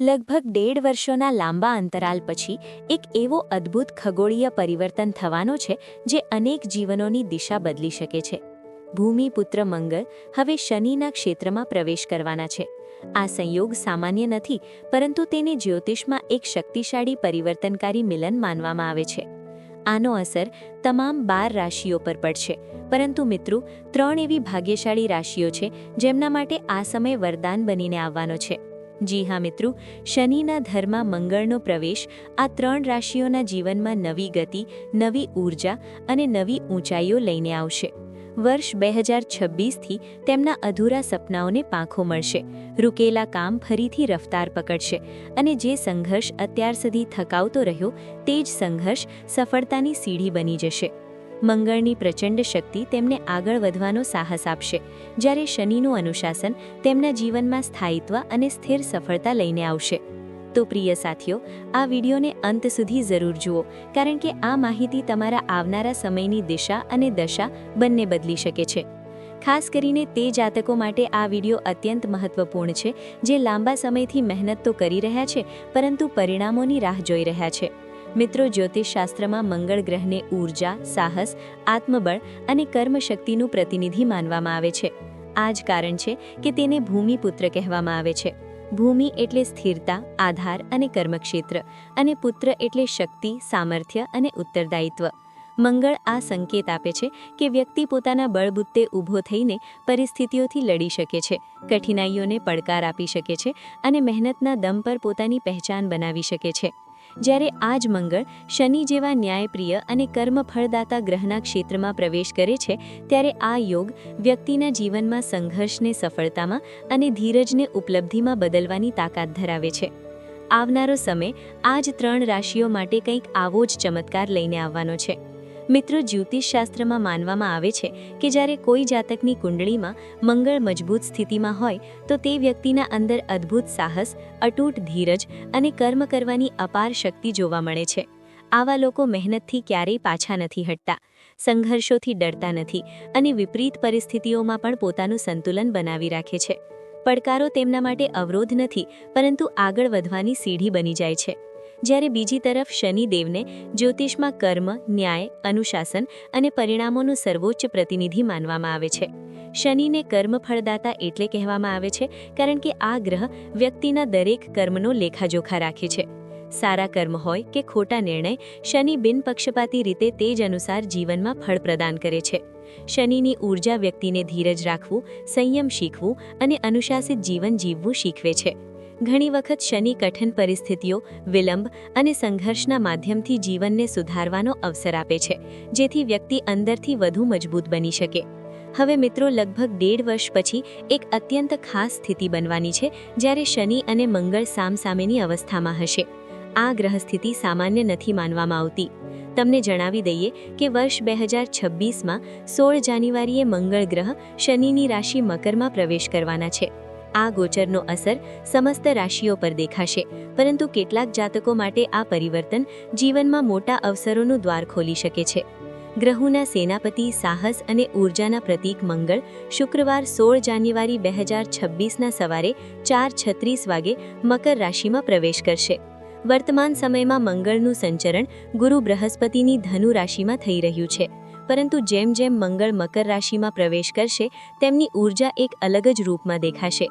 લગભગ દેઢ વર્ષોના લાંબા અંતરાલ પછી એક એવો અદ્ભુત ખગોળીય પરિવર્તન થવાનો છે જે અનેક જીવનોની દિશા બદલી શકે છે. ભૂમિપુત્ર મંગળ હવે શનિના ક્ષેત્રમાં પ્રવેશ કરવાના છે. આ સંયોગ સામાન્ય નથી, પરંતુ તેને જ્યોતિષમાં એક શક્તિશાળી પરિવર્તનકારી મિલન માનવામાં આવે છે. આનો અસર તમામ બાર રાશિઓ પર પડશે. પરંતુ મિત્રો, ત્રણ એવી ભાગ્યશાળી રાશિઓ છે જેમના માટે આ સમય વરદાન બનીને આવવાનો છે. જી હા, મિત્રો. શનિના ધર્મા મંગળનો પ્રવેશ આ ત્રણ રાશિઓના જીવનમાં નવી ગતિ, નવી ઊર્જા અને નવી ઊંચાઈઓ લઈને આવશે. વર્ષ બે હજાર છવ્વીસથી તેમના અધૂરા સપનાઓને પાંખો મળશે. રૂકેલા કામ ફરીથી રફતાર પકડશે અને જે સંઘર્ષ અત્યાર સુધી થકાવતો રહ્યો, તે જ સંઘર્ષ સફળતાની સીડી બની જશે. મંગળની પ્રચંડ શક્તિ તેમને આગળ વધવાનો સાહસ આપશે. જ્યારે શનિનું અનુશાસન તેમના જીવનમાં સ્થાયિત્વ અને સ્થિર સફળતા લઈને આવશે. તો પ્રિય સાથીઓ, આ વિડીયોને અંત સુધી જરૂર જુઓ, કારણ કે આ માહિતી તમારા આવનારા સમયની દિશા અને દશા બંને બદલી શકે છે. ખાસ કરીને તે જાતકો માટે આ વીડિયો અત્યંત મહત્વપૂર્ણ છે, જે લાંબા સમયથી મહેનત તો કરી રહ્યા છે, પરંતુ પરિણામોની રાહ જોઈ રહ્યા છે. મિત્રો, જ્યોતિષશાસ્ત્રમાં મંગળ ગ્રહને ઊર્જા, સાહસ, આત્મબળ અને કર્મશક્તિનું પ્રતિનિધિ માનવામાં આવે છે. આ જ કારણ છે કે તેને ભૂમિપુત્ર કહેવામાં આવે છે. ભૂમિ એટલે સ્થિરતા, આધાર અને કર્મક્ષેત્ર અને પુત્ર એટલે શક્તિ, સામર્થ્ય અને ઉત્તરદાયિત્વ. મંગળ આ સંકેત આપે છે કે વ્યક્તિ પોતાના બળબુત્તે ઊભો થઈને પરિસ્થિતિઓથી લડી શકે છે, કઠિનાઈઓને પડકાર આપી શકે છે અને મહેનતના દમ પર પોતાની પહેચાન બનાવી શકે છે. જ્યારે આ જ મંગળ શનિ જેવા ન્યાયપ્રિય અને કર્મફળદાતા ગ્રહના ક્ષેત્રમાં પ્રવેશ કરે છે, ત્યારે આ યોગ વ્યક્તિના જીવનમાં સંઘર્ષને સફળતામાં અને ધીરજને ઉપલબ્ધિમાં બદલવાની તાકાત ધરાવે છે. આવનારો સમય આ જ ત્રણ રાશિઓ માટે કંઈક આવો જ ચમત્કાર લઈને આવવાનો છે. મિત્રો જ્યોતિષશાસ્ત્રમાં માનવામાં આવે છે કે જ્યારે કોઈ જાતકની કુંડળીમાં મંગળ મજબૂત સ્થિતિમાં હોય, તો તે વ્યક્તિના અંદર અદ્ભુત સાહસ, અટૂટ ધીરજ અને કર્મ કરવાની અપાર શક્તિ જોવા મળે છે. આવા લોકો મહેનતથી ક્યારેય પાછા નથી હટતા, સંઘર્ષોથી ડરતા નથી અને વિપરીત પરિસ્થિતિઓમાં પણ પોતાનું સંતુલન બનાવી રાખે છે. પડકારો તેમના માટે અવરોધ નથી, પરંતુ આગળ વધવાની સીઢી બની જાય છે. જ્યારે બીજી તરફ શનિદેવને જ્યોતિષમાં કર્મ, ન્યાય, અનુશાસન અને પરિણામોનું સર્વોચ્ચ પ્રતિનિધિ માનવામાં આવે છે. શનિને કર્મફળદાતા એટલે કહેવામાં આવે છે, કારણ કે આ ગ્રહ વ્યક્તિના દરેક કર્મનો લેખાજોખા રાખે છે. સારા કર્મ હોય કે ખોટા નિર્ણય, શનિ બિનપક્ષપાતી રીતે તે જ અનુસાર જીવનમાં ફળ પ્રદાન કરે છે. શનિની ઊર્જા વ્યક્તિને ધીરજ રાખવું, સંયમ શીખવું અને અનુશાસિત જીવન જીવવું શીખવે છે. ઘણી વખત શનિ કઠિન પરિસ્થિતિઓ, વિલંબ અને સંઘર્ષના માધ્યમથી જીવનને સુધારવાનો અવસર આપે છે, જેથી વ્યક્તિ અંદરથી વધુ મજબૂત બની શકે. હવે મિત્રો, લગભગ દેઢ વર્ષ પછી એક અત્યંત ખાસ સ્થિતિ બનવાની છે, જ્યારે શનિ અને મંગળ સામસામેની અવસ્થામાં હશે. આ ગ્રહ સ્થિતિ સામાન્ય નથી માનવામાં આવતી. તમને જણાવી દઈએ કે વર્ષ બે હજાર છવ્વીસમાં સોળ જાન્યુઆરીએ મંગળ ગ્રહ શનિની રાશિ મકરમાં પ્રવેશ કરવાના છે. આ ગોચરનો અસર સમસ્ત રાશિઓ પર દેખાશે. પરંતુ કેટલાક જાતકો માટે આ પરિવર્તન જીવનમાં મોટા અવસરોનું દ્વાર ખોલી શકે છે. ગ્રહોના સેનાપતિ, સાહસ અને ઊર્જાના પ્રતીક મંગળ શુક્રવાર સોળ જાન્યુઆરી બે હજાર છવ્વીસના સવારે ચાર છત્રીસ વાગે મકર રાશિમાં પ્રવેશ કરશે. વર્તમાન સમયમાં મંગળનું સંચરણ ગુરુ બૃહસ્પતિની ધનુ રાશિમાં થઈ રહ્યું છે. પરંતુ જેમ જેમ મંગળ મકર રાશિમાં પ્રવેશ કરશે, તેમની ઊર્જા એક અલગ જ રૂપમાં દેખાશે.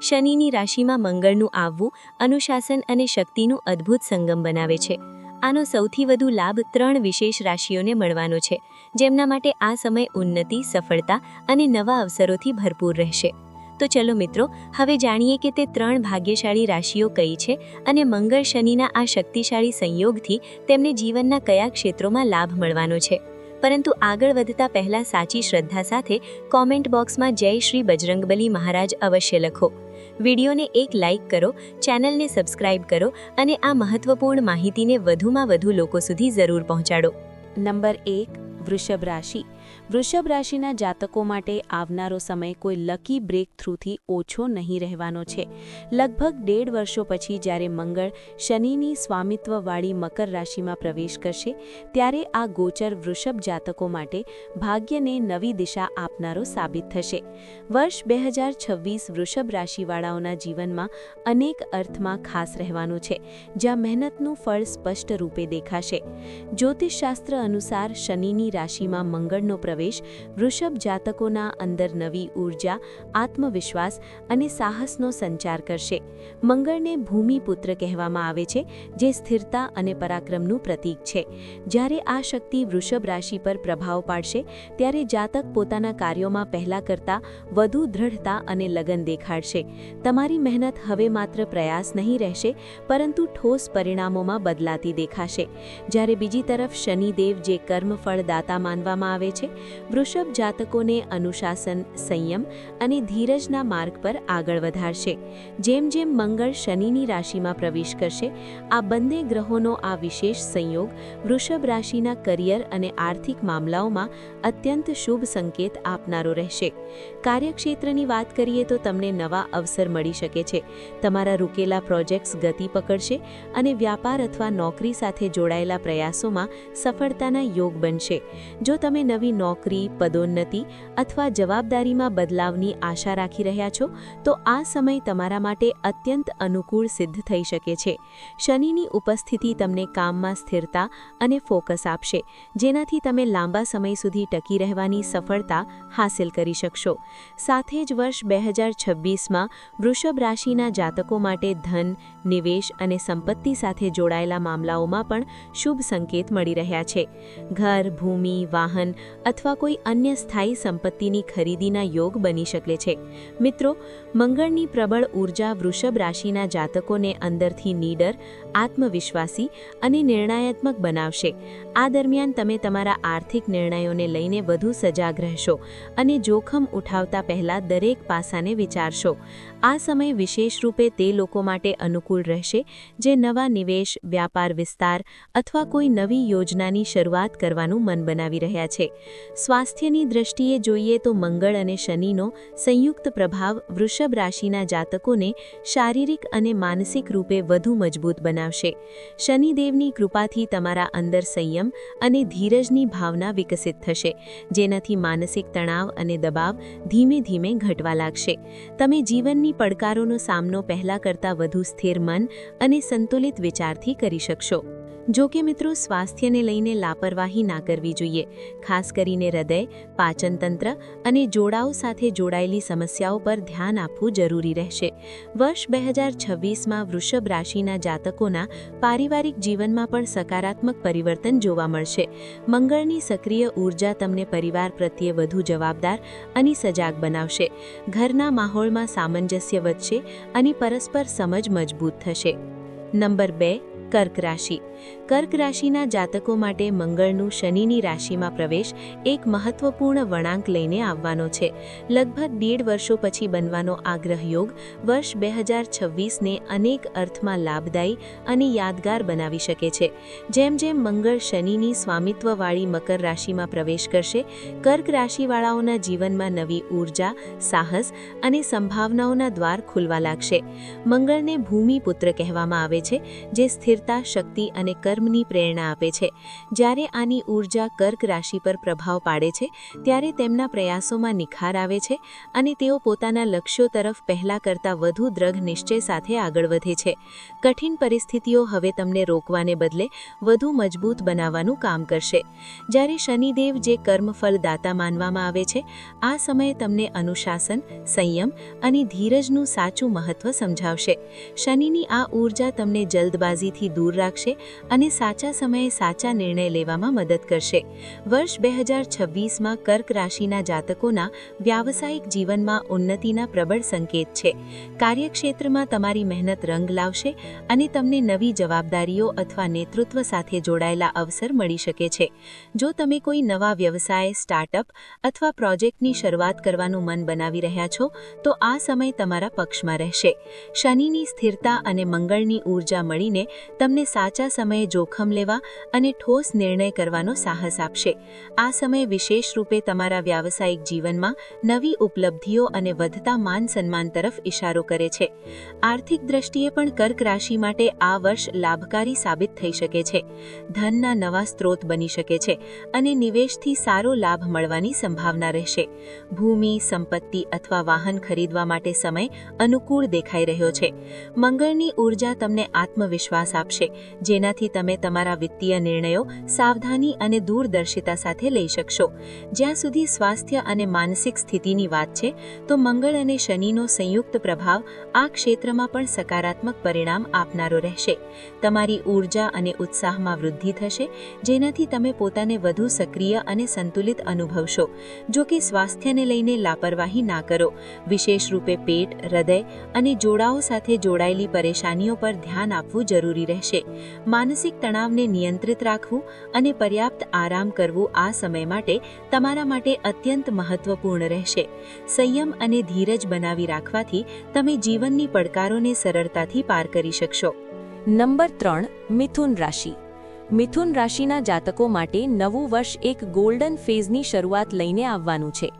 શનિની રાશિમાં મંગળનું આવવું, અનુશાસન અને શક્તિનું અદ્ભુત સંગમ બનાવે છે. આનો સૌથી વધુ લાભ ત્રણ વિશેષ રાશિઓને મળવાનો છે, જેમના માટે આ સમય ઉન્નતિ, સફળતા અને નવા અવસરોથી ભરપૂર રહેશે. તો ચલો મિત્રો, હવે જાણીએ કે તે ત્રણ ભાગ્યશાળી રાશિઓ કઈ છે અને મંગળ શનિના આ શક્તિશાળી સંયોગથી તેમને જીવનના કયા ક્ષેત્રોમાં લાભ મળવાનો છે. પરંતુ આગળ વધતા પહેલા સાચી શ્રદ્ધા સાથે કોમેન્ટ બોક્સમાં જય શ્રી બજરંગબલી મહારાજ અવશ્ય લખો. વિડીયોને એક લાઇક કરો, ચેનલને સબસ્ક્રાઇબ કરો અને આ મહત્વપૂર્ણ માહિતીને વધુમાં વધુ લોકો સુધી જરૂર પહોંચાડો. નંબર એક, વૃષભ રાશિ. વૃષભ રાશિના જાતકો માટે આવનારો સમય કોઈ લકી બ્રેક થ્રુથી ઓછો નહીં રહેવાનો છે. લગભગ દેઢ વર્ષો પછી જ્યારે મંગળ શનિની સ્વામિત્વવાળી મકર રાશિમાં પ્રવેશ કરશે, ત્યારે આ ગોચર વૃષભ જાતકો માટે ભાગ્યને નવી દિશા આપનારો સાબિત થશે. વર્ષ બે હજાર છવ્વીસ વૃષભ રાશિવાળાઓના જીવનમાં અનેક અર્થમાં ખાસ રહેવાનું છે, જ્યાં મહેનતનું ફળ સ્પષ્ટ રૂપે દેખાશે. જ્યોતિષશાસ્ત્ર અનુસાર શનિની રાશિમાં મંગળનો પ્રવેશ વૃષભ જાતકોના અંદર નવી ઊર્જા આત્મવિશ્વાસ અને સાહસનો સંચાર કરશે. મંગળને ભૂમિપુત્ર કહેવામાં આવે છે, જે સ્થિરતા અને પરાક્રમનું પ્રતીક છે. જ્યારે આ શક્તિ વૃષભ રાશિ પર પ્રભાવ પાડશે, ત્યારે જાતક પોતાના કાર્યોમાં પહેલા કરતાં વધુ દ્રઢતા અને લગન દેખાડશે. તમારી મહેનત હવે માત્ર પ્રયાસ નહીં રહેશે, પરંતુ ઠોસ પરિણામોમાં બદલાતી દેખાશે. જ્યારે બીજી તરફ શનિદેવ જે કર્મફળદાતા માનવામાં આવે છે વૃષભ જાતકોને અનુશાસન, સંયમ અને ધીરજના માર્ગ પર આગળ વધારશે. જેમ જેમ મંગળ શનિની રાશિમાં પ્રવેશ કરશે, આ બંને ગ્રહોનો આ વિશેષ સંયોગ વૃષભ રાશિના કરિયર અને આર્થિક મામલાઓમાં અત્યંત શુભ સંકેત આપનારો રહેશે. કાર્યક્ષેત્રની વાત કરીએ તો તમને નવા અવસર મળી શકે છે. તમારા રૂકેલા પ્રોજેક્ટ્સ ગતિ પકડશે અને વ્યાપાર અથવા નોકરી સાથે જોડાયેલા પ્રયાસોમાં સફળતાના યોગ બનશે. જો તમે નવી નોકરી પદોન્નતિ અથવા જવાબદારીમાં બદલાવની આશા રાખી રહ્યા છો, તો આ સમય તમારા માટે અત્યંત અનુકૂળ સિદ્ધ થઈ શકે છે. શનિની ઉપસ્થિતિ તમને કામમાં સ્થિરતા અને ફોકસ આપશે, જેનાથી તમે લાંબા સમય સુધી ટકી રહેવાની સફળતા હાંસિલ કરી શકશો. સાથે જ વર્ષ બે હજાર છવ્વીસમાં વૃષભ રાશિના જાતકો માટે ધન, નિવેશ અને સંપત્તિ સાથે જોડાયેલા મામલાઓમાં પણ શુભ સંકેત મળી રહ્યા છે. ઘર, ભૂમિ, વાહન અથવા કોઈ અન્ય સ્થાયી સંપત્તિની ખરીદીના યોગ બની શકે છે. મિત્રો, મંગળની પ્રબળ ઊર્જા વૃષભ રાશિના જાતકોને અંદરથી નીડર, આત્મવિશ્વાસી અને નિર્ણયાત્મક બનાવશે. આ દરમિયાન તમે તમારા આર્થિક નિર્ણયોને લઈને વધુ સજાગ રહેશો અને જોખમ ઉઠાવતા પહેલા દરેક પાસાને વિચારશો. આ સમય વિશેષ રૂપે તે લોકો માટે અનુકૂળ રહેશે, જે નવા નિવેશ, વ્યાપાર વિસ્તાર અથવા કોઈ નવી યોજનાની શરૂઆત કરવાનું મન બનાવી રહ્યા છે. સ્વાસ્થ્યની દ્રષ્ટિએ જોઈએ તો મંગળ અને શનિનો સંયુક્ત પ્રભાવ વૃષભ રાશિના જાતકોને શારીરિક અને માનસિક રૂપે વધુ મજબૂત બનાવશે. શનિદેવની કૃપાથી તમારા અંદર સંયમ અને ધીરજની ભાવના વિકસિત થશે, જેનાથી માનસિક તણાવ અને દબાવ ધીમે ધીમે ઘટવા લાગશે. તમે જીવનની પડકારોનો સામનો પહેલા કરતાં વધુ સ્થિર મન અને સંતુલિત વિચારથી કરી શકશો. જો કે મિત્રો, સ્વાસ્થ્યને લઈને લાપરવાહી ના કરવી જોઈએ. ખાસ કરીને હૃદય પાચનતંત્ર અને જોડાઓ સાથે જોડાયેલી સમસ્યાઓ પર ધ્યાન આપવું જરૂરી રહેશે. વર્ષ બે હજાર છવ્વીસમાં વૃષભ રાશિના જાતકોના પારિવારિક જીવનમાં પણ સકારાત્મક પરિવર્તન જોવા મળશે. મંગળની સક્રિય ઊર્જા તમને પરિવાર પ્રત્યે વધુ જવાબદાર અને સજાગ બનાવશે. ઘરના માહોલમાં સામંજસ્ય વધશે અને પરસ્પર સમજ મજબૂત થશે. નંબર બે, કર્ક રાશિ. કર્ક રાશિના જાતકો માટે મંગળનું શનિની રાશિમાં પ્રવેશ એક મહત્વપૂર્ણ વળાંક લઈને આવવાનો છે. લગભગ દેઢ વર્ષો પછી બનવાનો આગ્રહ યોગ વર્ષ બે હજાર છવ્વીસને અનેક અર્થમાં લાભદાયી અને યાદગાર બનાવી શકે છે. જેમ જેમ મંગળ શનિની સ્વામિત્વવાળી મકર રાશિમાં પ્રવેશ કરશે, કર્ક રાશિવાળાઓના જીવનમાં નવી ઊર્જા સાહસ અને સંભાવનાઓના દ્વાર ખુલવા લાગશે. મંગળને ભૂમિપુત્ર કહેવામાં આવે છે, જે સ્થિરતા, શક્તિ અને કર્મની પ્રેરણા આપે છે. જ્યારે આની ઊર્જા કર્ક રાશિ પર પ્રભાવ પાડે છે, ત્યારે તેમના પ્રયાસોમાં નિખાર આવે છે અને તેઓ પોતાના લક્ષ્યો તરફ પહેલા કરતાં વધુ દ્રઢ નિશ્ચય સાથે આગળ વધે છે. કઠિન પરિસ્થિતિઓ હવે તમને રોકવાને બદલે વધુ મજબૂત બનાવવાનું કામ કરશે. જ્યારે શનિદેવ જે કર્મફલદાતા માનવામાં આવે છે, આ સમયે તમને અનુશાસન, સંયમ અને ધીરજનું સાચું મહત્વ સમજાવશે. શનિની આ ઊર્જા તમને જલ્દબાજીથી દૂર રાખશે અને સાચા સમયે સાચા નિર્ણય લેવામાં મદદ કરશે. વર્ષ બે હજાર છવ્વીસમાં કર્ક રાશિના જાતકોના વ્યાવસાયિક જીવનમાં ઉન્નતિના પ્રબળ સંકેત છે. કાર્યક્ષેત્રમાં તમારી મહેનત રંગ લાવશે અને તમને નવી જવાબદારીઓ અથવા નેતૃત્વ સાથે જોડાયેલા અવસર મળી શકે છે. જો તમે કોઈ નવા વ્યવસાય, સ્ટાર્ટઅપ અથવા પ્રોજેક્ટની શરૂઆત કરવાનું મન બનાવી રહ્યા છો, તો આ સમય તમારા પક્ષમાં રહેશે. શનિની સ્થિરતા અને મંગળની ઊર્જા મળીને તમને સાચા સમયે જોખમ લેવા અને ઠોસ નિર્ણય કરવાનો સાહસ આપશે. આ સમય વિશેષ રૂપે તમારા વ્યાવસાયિક જીવનમાં નવી ઉપલબ્ધિઓ અને વધતા માન સન્માન તરફ ઇશારો કરે છે. આર્થિક દ્રષ્ટિએ પણ કર્ક રાશિ માટે આ વર્ષ લાભકારી સાબિત થઈ શકે છે. ધનના નવા સ્ત્રોત બની શકે છે અને નિવેશથી સારો લાભ મળવાની સંભાવના રહેશે. ભૂમિ, સંપત્તિ અથવા વાહન ખરીદવા માટે સમય અનુકૂળ દેખાઈ રહ્યો છે. મંગળની ઊર્જા તમને આત્મવિશ્વાસ આપશે જેનાથી તમે તમારા વિત્તીય નિર્ણયો સાવધાની અને દૂરદર્શિતા સાથે લઈ શકશો. જ્યાં સુધી સ્વાસ્થ્ય અને માનસિક સ્થિતિની વાત છે, તો મંગળ અને શનિનો સંયુક્ત પ્રભાવ આ ક્ષેત્રમાં પણ સકારાત્મક પરિણામ આપનારો રહેશે. તમારી ઊર્જા અને ઉત્સાહમાં વૃદ્ધિ થશે, જેનાથી તમે પોતાને વધુ સક્રિય અને સંતુલિત અનુભવશો. જો કે સ્વાસ્થ્યને લઈને લાપરવાહી ના કરો. વિશેષ રૂપે પેટ, હૃદય અને જોડાઓ સાથે જોડાયેલી પરેશાનીઓ પર ધ્યાન આપવું જરૂરી રહેશે. માનસિક તણાવને નિયંત્રિત રાખવું અને પર્યાપ્ત આરામ કરવું આ સમય માટે તમારા માટે અત્યંત મહત્વપૂર્ણ રહેશે. સંયમ અને ધીરજ બનાવી રાખવાથી તમે જીવનની પડકારોને સરળતાથી પાર કરી શકશો. નંબર ત્રણ, મિથુન રાશિ. મિથુન રાશિના જાતકો માટે નવું વર્ષ એક ગોલ્ડન ફેઝની શરૂઆત લઈને આવવાનું છે.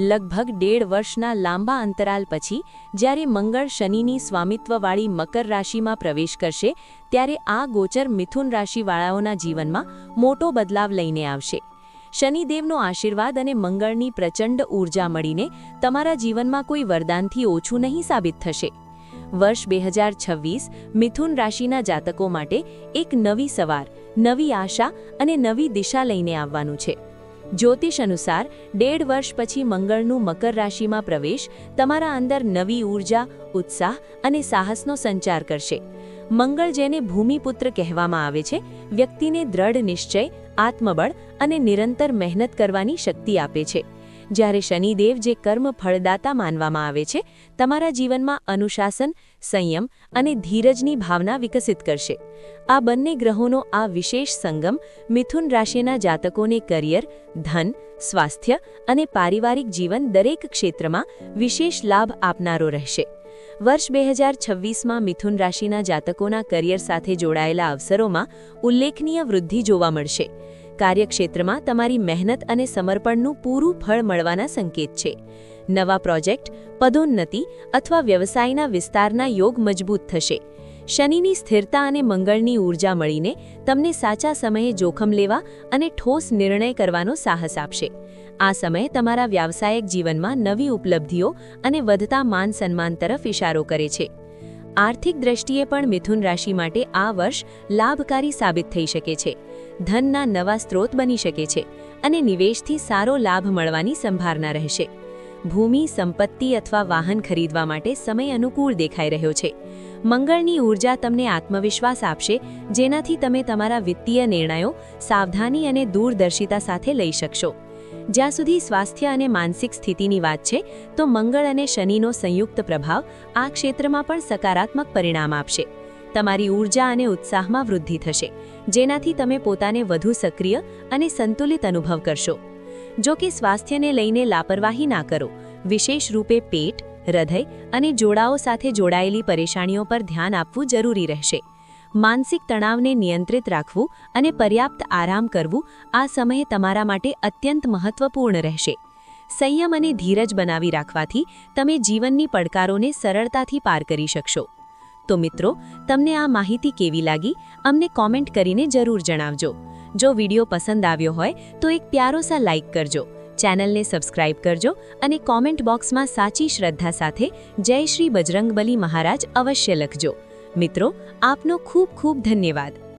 લગભગ દેઢ વર્ષના લાંબા અંતરાલ પછી, જ્યારે મંગળ શનિની સ્વામિત્વવાળી મકર રાશિમાં પ્રવેશ કરશે, ત્યારે આ ગોચર મિથુન રાશિવાળાઓના જીવનમાં મોટો બદલાવ લઈને આવશે. શનિદેવનો આશીર્વાદ અને મંગળની પ્રચંડ ઊર્જા મળીને તમારા જીવનમાં કોઈ વરદાનથી ઓછું નહીં સાબિત થશે. વર્ષ બે હજાર છવ્વીસ મિથુન રાશિના જાતકો માટે એક નવી સવાર, નવી આશા અને નવી દિશા લઈને આવવાનું છે. જ્યોતિષ અનુસાર, દેઢ વર્ષ પછી મંગળનું મકર રાશિમાં પ્રવેશ તમારા અંદર નવી ઊર્જા ઉત્સાહ અને સાહસનો સંચાર કરશે. મંગળ જેને ભૂમિપુત્ર કહેવામાં આવે છે, વ્યક્તિને દ્રઢ નિશ્ચય, આત્મબળ અને નિરંતર મહેનત કરવાની શક્તિ આપે છે. જ્યારે શનિદેવ જે કર્મ ફળદાતા માનવામાં આવે છે, તમારા જીવનમાં અનુશાસન, સંયમ અને ધીરજની ભાવના વિકસિત કરશે. આ બંને ગ્રહોનો આ વિશેષ સંગમ મિથુન રાશિના જાતકોને કરિયર, ધન, સ્વાસ્થ્ય અને પારિવારિક જીવન દરેક ક્ષેત્રમાં વિશેષ લાભ આપનારો રહેશે. વર્ષ બે હજાર છવ્વીસમાં મિથુન રાશિના જાતકોના કરિયર સાથે જોડાયેલા અવસરોમાં ઉલ્લેખનીય વૃદ્ધિ જોવા મળશે. કાર્યક્ષેત્રમાં તમારી મહેનત અને સમર્પણનું પૂરું ફળ મળવાના સંકેત છે. નવા પ્રોજેક્ટ, પદોન્નતિ અથવા વ્યવસાયના વિસ્તારના યોગ મજબૂત થશે. શનિની સ્થિરતા અને મંગળની ઊર્જા મળીને તમને સાચા સમયે જોખમ લેવા અને ઠોસ નિર્ણય કરવાનો સાહસ આપશે. આ સમય તમારા વ્યાવસાયિક જીવનમાં નવી ઉપલબ્ધિઓ અને વધતા માન સન્માન તરફ ઇશારો કરે છે. આર્થિક દ્રષ્ટિએ પણ મિથુન રાશિ માટે આ વર્ષ લાભકારી સાબિત થઈ શકે છે. ધનના નવા સ્ત્રોત બની શકે છે અને નિવેશથી સારો લાભ મળવાની સંભાવના રહેશે. ભૂમિ, સંપત્તિ અથવા વાહન ખરીદવા માટે સમય અનુકૂળ દેખાઈ રહ્યો છે. મંગળની ઊર્જા તમને આત્મવિશ્વાસ આપશે, જેનાથી તમે તમારા વિત્તીય નિર્ણયો, સાવધાની અને દૂરદર્શિતા સાથે લઈ શકશો. જ્યાં સુધી સ્વાસ્થ્ય અને માનસિક સ્થિતિની વાત છે, તો મંગળ અને શનિનો સંયુક્ત પ્રભાવ આ ક્ષેત્રમાં પણ સકારાત્મક પરિણામ આપશે. તમારી ઊર્જા અને ઉત્સાહમાં વૃદ્ધિ થશે. જેનાથી તમે પોતાને વધુ સક્રિય અને સંતુલિત અનુભવ કરશો. જો કે સ્વાસ્થ્યને લઈને લાપરવાહી ના કરો. વિશેષ રૂપે પેટ, હૃદય અને જોડાઓ સાથે જોડાયેલી પરેશાનીઓ પર ધ્યાન આપવું જરૂરી રહેશે. માનસિક તણાવને નિયંત્રિત રાખવું અને પર્યાપ્ત આરામ કરવું આ સમયે તમારા માટે અત્યંત મહત્વપૂર્ણ રહેશે. સંયમ અને ધીરજ બનાવી રાખવાથી તમે જીવનની પડકારોને સરળતાથી પાર કરી શકશો. તો મિત્રો, તમને આ માહિતી કેવી લાગી? અમને કોમેન્ટ કરીને જરૂર જણાવજો. જો વીડિયો પસંદ આવ્યો હોય, તો એક પ્યારો સા લાઇક કરજો. ચેનલને સબસ્ક્રાઇબ કરજો અને કોમેન્ટ બોક્સમાં સાચી શ્રદ્ધા સાથે જય શ્રી બજરંગબલી મહારાજ અવશ્ય લખજો. મિત્રો, આપનો ખૂબ ખૂબ ધન્યવાદ.